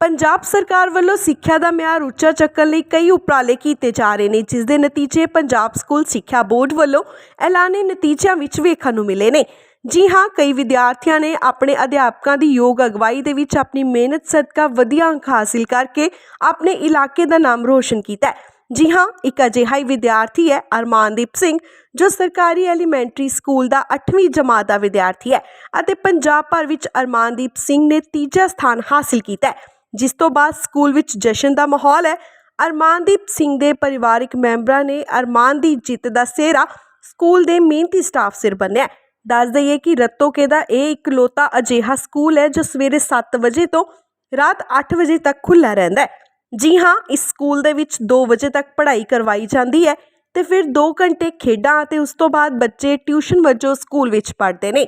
ਪੰਜਾਬ ਸਰਕਾਰ ਵੱਲੋਂ ਸਿੱਖਿਆ ਦਾ ਮਿਆਰ ਉੱਚਾ ਚੱਕਣ ਲਈ ਕਈ ਉਪਰਾਲੇ ਕੀਤੇ ਜਾ ਰਹੇ ਨੇ, ਜਿਸ ਦੇ ਨਤੀਜੇ ਪੰਜਾਬ ਸਕੂਲ ਸਿੱਖਿਆ ਬੋਰਡ ਵੱਲੋਂ ਐਲਾਨੇ ਨਤੀਜਿਆਂ ਵਿੱਚ ਵੇਖਣ ਨੂੰ ਮਿਲੇ ਨੇ। ਜੀ ਹਾਂ, ਕਈ ਵਿਦਿਆਰਥੀਆਂ ਨੇ ਆਪਣੇ ਅਧਿਆਪਕਾਂ ਦੀ ਯੋਗ ਅਗਵਾਈ ਦੇ ਵਿੱਚ ਆਪਣੀ ਮਿਹਨਤ ਸਦਕਾ ਵਧੀਆ ਅੰਕ ਹਾਸਿਲ ਕਰਕੇ ਆਪਣੇ ਇਲਾਕੇ ਦਾ ਨਾਮ ਰੋਸ਼ਨ ਕੀਤਾ ਹੈ। ਜੀ ਹਾਂ, ਇੱਕ ਅਜਿਹਾ ਹੀ ਵਿਦਿਆਰਥੀ ਹੈ, ਅਰਮਾਨਦੀਪ ਸਿੰਘ, ਜੋ ਸਰਕਾਰੀ ਐਲੀਮੈਂਟਰੀ ਸਕੂਲ ਦਾ 8ਵੀਂ ਜਮਾਤ ਦਾ ਵਿਦਿਆਰਥੀ ਹੈ ਅਤੇ ਪੰਜਾਬ ਭਰ ਵਿੱਚ ਅਰਮਾਨਦੀਪ ਸਿੰਘ ਨੇ ਤੀਜਾ ਸਥਾਨ ਹਾਸਿਲ ਕੀਤਾ ਹੈ। ਜਿਸ ਤੋਂ ਬਾਅਦ ਸਕੂਲ ਵਿੱਚ ਜਸ਼ਨ ਦਾ ਮਾਹੌਲ ਹੈ। ਅਰਮਾਨਦੀਪ ਸਿੰਘ ਦੇ ਪਰਿਵਾਰਕ ਮੈਂਬਰਾਂ ਨੇ ਅਰਮਾਨ ਦੀ ਜਿੱਤ ਦਾ ਸਿਹਰਾ ਸਕੂਲ ਦੇ ਮਿਹਨਤੀ ਸਟਾਫ ਸਿਰ ਬੰਨਿਆ ਦੱਸ ਦਈਏ ਕਿ ਰਤੋਕੇ ਦਾ ਇਹ ਇਕਲੌਤਾ ਅਜਿਹਾ ਸਕੂਲ ਹੈ ਜੋ ਸਵੇਰੇ 7 ਵਜੇ ਤੋਂ ਰਾਤ 8 ਵਜੇ ਤੱਕ ਖੁੱਲ੍ਹਾ ਰਹਿੰਦਾ ਹੈ। ਜੀ ਹਾਂ, ਇਸ ਸਕੂਲ ਦੇ ਵਿੱਚ 2 ਵਜੇ ਤੱਕ ਪੜ੍ਹਾਈ ਕਰਵਾਈ ਜਾਂਦੀ ਹੈ ਤੇ ਫਿਰ 2 ਘੰਟੇ ਖੇਡਾਂ ਅਤੇ ਉਸ ਤੋਂ ਬਾਅਦ ਬੱਚੇ ਟਿਊਸ਼ਨ ਵਜੋਂ ਸਕੂਲ ਵਿੱਚ ਪੜ੍ਹਦੇ ਨੇ।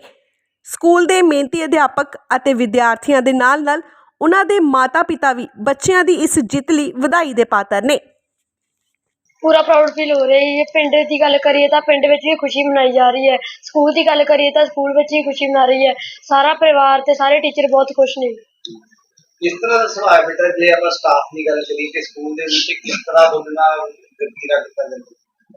ਸਕੂਲ ਦੇ ਮਿਹਨਤੀ ਅਧਿਆਪਕ ਅਤੇ ਵਿਦਿਆਰਥੀਆਂ ਦੇ ਨਾਲ-ਨਾਲ ਉਹਨਾਂ ਦੇ ਮਾਤਾ-ਪਿਤਾ ਵੀ ਬੱਚਿਆਂ ਦੀ ਇਸ ਜਿੱਤ ਲਈ ਵਧਾਈ ਦੇ ਪਾਤਰ ਨੇ। ਪੂਰਾ ਪ੍ਰਾਊਡ ਫੀਲ ਹੋ ਰਿਹਾ ਹੈ ਪਿੰਡ ਦੀ ਗੱਲ ਕਰੀਏ ਤਾਂ ਪਿੰਡ ਵਿੱਚ ਵੀ ਖੁਸ਼ੀ ਮਨਾਈ ਜਾ ਰਹੀ ਹੈ। ਸਕੂਲ ਦੀ ਗੱਲ ਕਰੀਏ ਤਾਂ ਸਕੂਲ ਵਿੱਚ ਵੀ ਖੁਸ਼ੀ ਮਨਾ ਰਹੀ ਹੈ। ਸਾਰਾ ਪਰਿਵਾਰ ਤੇ ਸਾਰੇ ਟੀਚਰ ਬਹੁਤ ਖੁਸ਼ ਨੇ। ਕਿਸ ਤਰ੍ਹਾਂ ਦਾ ਸੁਭਾਅ ਹੈ ਬੇਟਾ ਜੇ ਆਪਾਂ ਸਟਾਫ ਦੀ ਗੱਲ ਕਰੀਏ ਕਿ ਸਕੂਲ ਦੇ ਵਿੱਚ ਕਿਸ ਤਰ੍ਹਾਂ ਬੋਲਣਾ ਵਤੀਰਾ ਕੀਤਾ ਜਾਂਦਾ?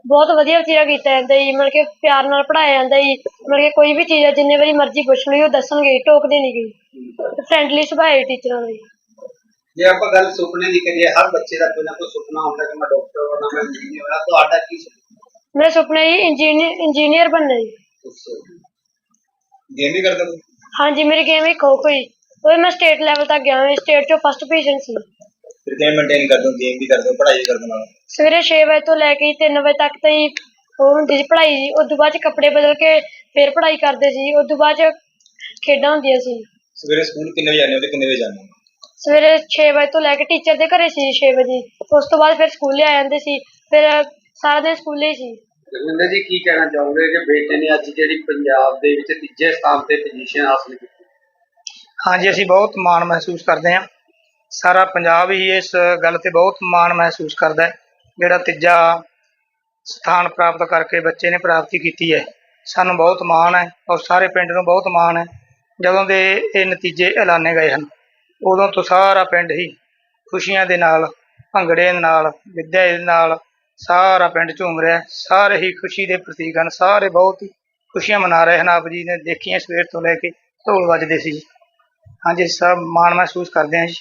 ਬਹੁਤ ਵਧੀਆ ਵਤੀਰਾ ਕੀਤਾ ਜਾਂਦਾ ਜੀ। ਮਤਲਬ ਕਿ ਪਿਆਰ ਨਾਲ ਪੜਾਇਆ ਜਾਂਦਾ ਜੀ। ਮਤਲਬ ਕਿ ਕੋਈ ਵੀ ਚੀਜ਼ ਹੈ ਜਿੰਨੇ ਵਾਰੀ ਮਰਜ਼ੀ ਪੁੱਛ ਲਈ ਉਹ ਦੱਸਣਗੇ ਟੋਕਦੇ ਨਹੀਂ ਗਈ ਫਰੈਂਡਲੀ ਸੁਭਾਅ ਹੈ ਟੀਚਰਾਂ ਦਾ ਜੀ ਜੇ ਆਪਾਂ ਗੱਲ ਸੁਪਨੇ ਦੀ ਕਰੀਏ ਹਰ ਬੱਚੇ ਦਾ ਕੋਈ ਨਾ ਕੋਈ ਸੁਪਨਾ ਹੁੰਦਾ ਕਿ ਮੈਂ ਡਾਕਟਰ ਬਣਾ ਮੈਂ ਇੰਜੀਨੀਅਰ ਬਣਾ ਤੁਹਾਡਾ ਕੀ ਸੁਪਨਾ? ਮੇਰਾ ਸੁਪਨਾ ਜੀ ਇੰਜੀਨੀਅਰ ਇੰਜੀਨੀਅਰ ਬਣਨਾ ਜੀ। ਗੇਮ ਵੀ ਕਰਦੇ ਹੋ? ਹਾਂਜੀ ਮੇਰੀ ਗੇਮ ਹੀ ਖੋ ਖੋ ਜੀ। ਉਹ ਮੈਂ ਸਟੇਟ ਲੈਵਲ ਤੱਕ ਗਿਆ ਹਾਂ ਸਟੇਟ ਚੋਂ ਫਸਟ ਪੋਜੀਸ਼ਨ ਸੀ। ਫਿਰ ਕਿਵੇਂ ਮੇਨਟੇਨ ਕਰਦੇ ਹੋ ਗੇਮ ਵੀ ਕਰਦੇ ਹੋ ਪੜ੍ਹਾਈ ਕਰਦੇ ਹੋ ਨਾਲ? ਸਵੇਰੇ 6 ਵਜੇ ਤੋਂ ਲੈ ਕੇ 3 ਵਜੇ ਤੱਕ ਤਾਂ ਹੀ ਉਹ ਹੁੰਦੀ ਸੀ ਪੜ੍ਹਾਈ ਜੀ। ਉਸ ਤੋਂ ਬਾਅਦ ਚ ਕੱਪੜੇ ਬਦਲ ਕੇ ਫਿਰ ਪੜ੍ਹਾਈ ਕਰਦੇ ਸੀ। ਉਸ ਤੋਂ ਬਾਅਦ ਚ ਖੇਡਾਂ ਹੁੰਦੀਆਂ ਸੀ। ਸਵੇਰੇ ਸਕੂਲ ਕਿੰਨੇ ਵਜੇ ਜਾਂਦੇ ਹੋ ਤੇ ਕਿੰਨੇ ਵਜੇ ਜਾਂਦੇ ਹੋ? ਸਵੇਰੇ 6 ਵਜੇ ਤੋਂ ਲੈ ਕੇ ਟੀਚਰ ਦੇ ਘਰੇ ਸੀ 6 ਵਜੇ। ਉਸ ਤੋਂ ਬਾਅਦ ਫਿਰ ਸਕੂਲੇ ਆ ਜਾਂਦੇ ਸੀ। ਫਿਰ ਸਾਰਾ ਦਿਨ ਸਕੂਲੇ ਹੀ ਸੀ। ਜਗਵਿੰਦਰ ਜੀ ਕੀ ਕਹਿਣਾ ਚਾਹੋਗੇ ਕਿ ਬੇਟੇ ਨੇ ਅੱਜ ਜਿਹੜੀ ਪੰਜਾਬ ਦੇ ਵਿੱਚ ਤੀਜੇ ਸਥਾਨ ਤੇ ਪੋਜੀਸ਼ਨ ਹਾਸਲ ਕੀਤੀ? ਹਾਂਜੀ ਅਸੀਂ ਬਹੁਤ ਮਾਣ ਮਹਿਸੂਸ ਕਰਦੇ ਹਾਂ। ਸਾਰਾ ਪੰਜਾਬ ਹੀ ਇਸ ਗੱਲ ਤੇ ਬਹੁਤ ਮਾਣ ਮਹਿਸੂਸ ਕਰਦਾ ਹੈ ਜਿਹੜਾ ਤੀਜਾ ਸਥਾਨ ਪ੍ਰਾਪਤ ਕਰਕੇ ਬੱਚੇ ਨੇ ਪ੍ਰਾਪਤੀ ਕੀਤੀ ਹੈ। ਸਾਨੂੰ ਬਹੁਤ ਮਾਣ ਹੈ ਔਰ ਸਾਰੇ ਪਿੰਡ ਨੂੰ ਬਹੁਤ ਮਾਣ ਹੈ। ਜਦੋਂ ਦੇ ਇਹ ਨਤੀਜੇ ਐਲਾਨੇ ਗਏ ਹਨ ਉਦੋਂ ਤੋਂ ਸਾਰਾ ਪਿੰਡ ਹੀ ਖੁਸ਼ੀਆਂ ਦੇ ਨਾਲ ਭੰਗੜੇ ਦੇ ਨਾਲ ਵਿੱਦਿਆ ਦੇ ਨਾਲ ਸਾਰਾ ਪਿੰਡ ਝੂਮ ਰਿਹਾ। ਸਾਰੇ ਹੀ ਖੁਸ਼ੀ ਦੇ ਪ੍ਰਤੀਕ ਹਨ। ਸਾਰੇ ਬਹੁਤ ਹੀ ਖੁਸ਼ੀਆਂ ਮਨਾ ਰਹੇ ਹਨ। ਆਪ ਜੀ ਨੇ ਦੇਖੀਆਂ ਸਵੇਰ ਤੋਂ ਲੈ ਕੇ ਢੋਲ ਵੱਜਦੇ ਸੀ ਹਾਂਜੀ ਸਭ ਮਾਣ ਮਹਿਸੂਸ ਕਰਦੇ ਹਾਂ ਜੀ।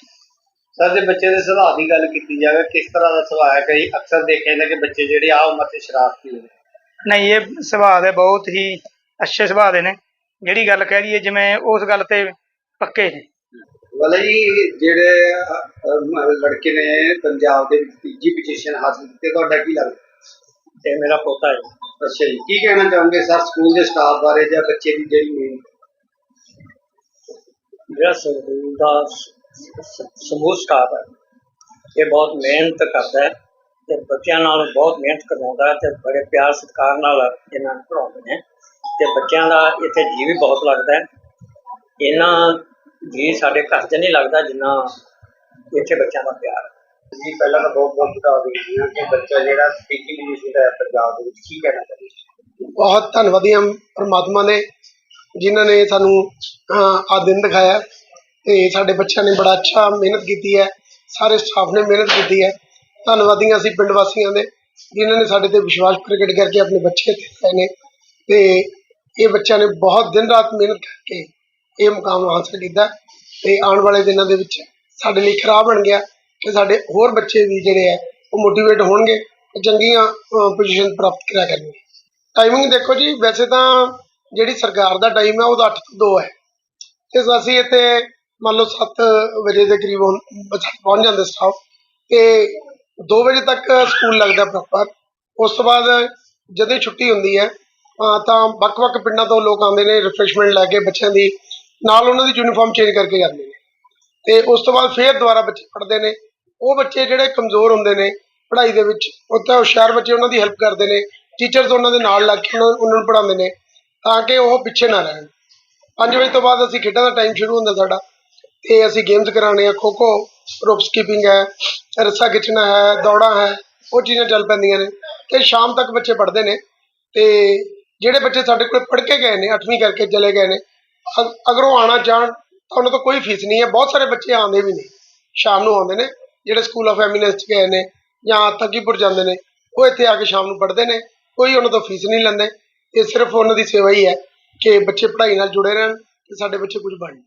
ਸਰ ਜੇ ਬੱਚੇ ਦੇ ਸੁਭਾਅ ਦੀ ਗੱਲ ਕੀਤੀ ਜਾਵੇ ਕਿਸ ਤਰ੍ਹਾਂ ਦਾ ਸੁਭਾਅ ਹੈ? ਕਈ ਅਕਸਰ ਦੇਖਿਆ ਜਾਂਦਾ ਕਿ ਬੱਚੇ ਜਿਹੜੇ ਆ ਉਮਰ ਤੇ ਸ਼ਰਾਰਤੀ ਹੁੰਦੇ। ਨਹੀਂ ਇਹ ਸੁਭਾਅ ਦੇ ਬਹੁਤ ਹੀ ਅੱਛੇ ਸੁਭਾਅ ਦੇ ਨੇ। ਜਿਹੜੀ ਗੱਲ ਕਹਿ ਲਈਏ ਜਿਵੇਂ ਉਸ ਗੱਲ ਤੇ ਪੱਕੇ ਨੇ। ਵਾਲਾ ਜੀ ਜਿਹੜੇ ਲੜਕੇ ਨੇ ਪੰਜਾਬ ਦੇ ਵਿੱਚ ਤੀਜੀ ਪੋਜੀਸ਼ਨ ਹਾਸਲ ਕੀਤੀ ਤੁਹਾਡਾ ਕੀ ਲੱਗਦਾ? ਇਹ ਮੇਰਾ ਪੋਤਾ ਹੈ। ਅੱਛਾ ਜੀ ਕੀ ਕਹਿਣਾ ਚਾਹੋਗੇ ਸਰ ਸਕੂਲ ਦੇ ਸਟਾਫ ਬਾਰੇ ਜਾਂ ਬੱਚੇ ਦੀ ਜਿਹੜੀ ਮੇਨ ਜਿਹੜਾ ਸਕੂਲ ਦਾ ਸ- ਸ- ਸਮੂਹ ਸਟਾਫ ਹੈ। ਇਹ ਬਹੁਤ ਮਿਹਨਤ ਕਰਦਾ ਹੈ ਤੇ ਬੱਚਿਆਂ ਨਾਲ ਬਹੁਤ ਮਿਹਨਤ ਕਰਵਾਉਂਦਾ ਹੈ ਤੇ ਬੜੇ ਪਿਆਰ ਸਤਿਕਾਰ ਨਾਲ ਇਹਨਾਂ ਨੂੰ ਪੜ੍ਹਾਉਂਦੇ ਨੇ। ਤੇ ਬੱਚਿਆਂ ਦਾ ਇੱਥੇ ਜੀ ਵੀ ਬਹੁਤ ਲੱਗਦਾ ਹੈ। ਇਹਨਾਂ ਜੀ ਸਾਡੇ ਘਰ 'ਚ ਨਹੀਂ ਲੱਗਦਾ ਜਿੰਨਾ ਇੱਥੇ ਬੱਚਿਆਂ ਦਾ ਪਿਆਰ ਹੈ। ਜੀ ਪਹਿਲਾਂ ਤਾਂ ਬਹੁਤ ਬਹੁਤ ਬਤਾ ਦਿੰਦੀ ਹਾਂ ਕਿ ਬੱਚਾ ਜਿਹੜਾ ਤੀਜੀ ਪੋਜੀਸ਼ਨ ਦਾ ਹੈ ਪੰਜਾਬ ਦੇ ਵਿੱਚ ਕੀ ਕਹਿਣਾ ਚਾਹੁੰਦੇ ਬਹੁਤ ਧੰਨਵਾਦੀ ਹਾਂ ਪਰਮਾਤਮਾ ਨੇ ਜਿਨ੍ਹਾਂ ਨੇ ਸਾਨੂੰ ਆਹ ਦਿਨ ਦਿਖਾਇਆ ਤੇ ਸਾਡੇ ਬੱਚਿਆਂ ਨੇ ਬੜਾ ਅੱਛਾ ਮਿਹਨਤ ਕੀਤੀ ਹੈ ਸਾਰੇ ਸਟਾਫ ਨੇ ਮਿਹਨਤ ਕੀਤੀ ਹੈ। ਧੰਨਵਾਦੀ ਹਾਂ ਅਸੀਂ ਪਿੰਡ ਵਾਸੀਆਂ ਦੇ ਜਿਨ੍ਹਾਂ ਨੇ ਸਾਡੇ ਤੇ ਵਿਸ਼ਵਾਸ ਪ੍ਰਗਟ ਕਰਕੇ ਆਪਣੇ ਬੱਚੇ ਤੇ ਪਾਏ ਨੇ ਤੇ ਇਹ ਬੱਚਿਆਂ ਨੇ ਬਹੁਤ ਦਿਨ ਰਾਤ ਮਿਹਨਤ ਕਰਕੇ ਇਹ ਮੁਕਾਮ ਹਾਸਲ ਕੀਤਾ ਤੇ ਆਉਣ ਵਾਲੇ ਦਿਨਾਂ ਦੇ ਵਿੱਚ ਸਾਡੇ ਲਈ ਖਰਾਬ ਬਣ ਗਿਆ ਕਿ ਸਾਡੇ ਹੋਰ ਬੱਚੇ ਵੀ ਜਿਹੜੇ ਆ, ਉਹ ਮੋਟੀਵੇਟ ਹੋਣਗੇ ਤੇ ਚੰਗੀਆਂ ਪੋਜੀਸ਼ਨ ਪ੍ਰਾਪਤ ਕਰਿਆ ਕਰਨਗੇ। ਟਾਈਮਿੰਗ ਦੇਖੋ ਜੀ, ਵੈਸੇ ਤਾਂ ਜਿਹੜੀ ਸਰਕਾਰ ਦਾ ਟਾਈਮ ਹੈ ਉਹਦਾ 8 ਤੋਂ 2 ਹੈ। ਤੇ ਅਸੀਂ ਇੱਥੇ ਮੰਨ ਲਓ 7 ਵਜੇ ਦੇ ਕਰੀਬ ਪਹੁੰਚ ਜਾਂਦੇ ਸਟਾਫ ਤੇ 2 ਵਜੇ ਤੱਕ ਸਕੂਲ ਲੱਗਦਾ ਪ੍ਰੋਪਰ ਉਸ ਤੋਂ ਬਾਅਦ ਜਦੋਂ ਛੁੱਟੀ ਹੁੰਦੀ ਹੈ ਤਾਂ ਵੱਖ-ਵੱਖ ਪਿੰਡਾਂ ਤੋਂ ਲੋਕ ਆਉਂਦੇ ਨੇ ਰਿਫਰੈਸ਼ਮੈਂਟ ਲੈ ਕੇ ਬੱਚਿਆਂ ਦੀ, ਨਾਲ ਉਹਨਾਂ ਦੀ ਯੂਨੀਫਾਰਮ ਚੇਂਜ ਕਰਕੇ ਜਾਂਦੇ ਨੇ। ਤੇ ਉਸ ਤੋਂ ਬਾਅਦ ਫੇਰ ਦੁਬਾਰਾ ਬੱਚੇ ਪੜ੍ਹਦੇ ਨੇ। ਉਹ ਬੱਚੇ ਜਿਹੜੇ ਕਮਜ਼ੋਰ ਹੁੰਦੇ ਨੇ ਪੜ੍ਹਾਈ ਦੇ ਵਿੱਚ ਉੱਥੇ ਹੁਸ਼ਿਆਰ ਬੱਚੇ ਉਹਨਾਂ ਦੀ ਹੈਲਪ ਕਰਦੇ ਨੇ। ਟੀਚਰਸ ਉਹਨਾਂ ਦੇ ਨਾਲ ਲੱਗ ਕੇ ਉਹਨਾਂ ਉਹਨਾਂ ਨੂੰ ਪੜ੍ਹਾਉਂਦੇ ਨੇ, ਤਾਂ ਕਿ ਉਹ ਪਿੱਛੇ ਨਾ ਰਹਿਣ। 5 ਵਜੇ ਤੋਂ ਬਾਅਦ ਅਸੀਂ ਖੇਡਾਂ ਦਾ ਟਾਈਮ ਸ਼ੁਰੂ ਹੁੰਦਾ ਸਾਡਾ। ਤੇ ਅਸੀਂ ਗੇਮਸ ਕਰਾਉਣੇ ਆ ਖੋ ਖੋ ਰੋਪ ਸਕਿਪਿੰਗ ਹੈ, ਰੱਸਾ ਖਿੱਚਣਾ ਹੈ, ਦੌੜਾਂ ਹੈ, ਉਹ ਚੀਜ਼ਾਂ ਚੱਲ ਪੈਂਦੀਆਂ ਨੇ। ਤੇ ਸ਼ਾਮ ਤੱਕ ਬੱਚੇ ਪੜ੍ਹਦੇ ਨੇ। ਤੇ ਜਿਹੜੇ ਬੱਚੇ ਸਾਡੇ ਕੋਲ ਪੜ੍ਹ ਕੇ ਗਏ ਨੇ 8ਵੀਂ ਕਰਕੇ ਚਲੇ ਗਏ ਨੇ, ਅਗ- ਅਗਰ ਉਹ ਆਣਾ ਚਾਹਣ ਤਾਂ ਉਹਨਾਂ ਤੋਂ ਕੋਈ ਫੀਸ ਨਹੀਂ ਹੈ, ਬਹੁਤ ਸਾਰੇ ਬੱਚੇ ਆਉਂਦੇ ਵੀ ਨੇ, ਸ਼ਾਮ ਨੂੰ ਆਉਂਦੇ ਨੇ, ਜਿਹੜੇ ਸਕੂਲ ਆਫ ਐਮੀਨੈਂਸ 'ਚ ਗਏ ਨੇ, ਜਾਂ ਤੱਕੀਪੁਰ ਜਾਂਦੇ ਨੇ, ਉਹ ਇੱਥੇ ਆ ਕੇ ਸ਼ਾਮ ਨੂੰ ਪੜ੍ਹਦੇ ਨੇ, ਕੋਈ ਉਹਨਾਂ ਤੋਂ ਫੀਸ ਨਹੀਂ ਲੈਂਦੇ, ਇਹ ਸਿਰਫ ਉਹਨਾਂ ਦੀ ਸੇਵਾ ਹੀ ਹੈ ਕਿ ਬੱਚੇ ਪੜ੍ਹਾਈ ਨਾਲ ਜੁੜੇ ਰਹਿਣ ਤੇ ਸਾਡੇ ਬੱਚੇ ਕੁਝ ਬਣਨ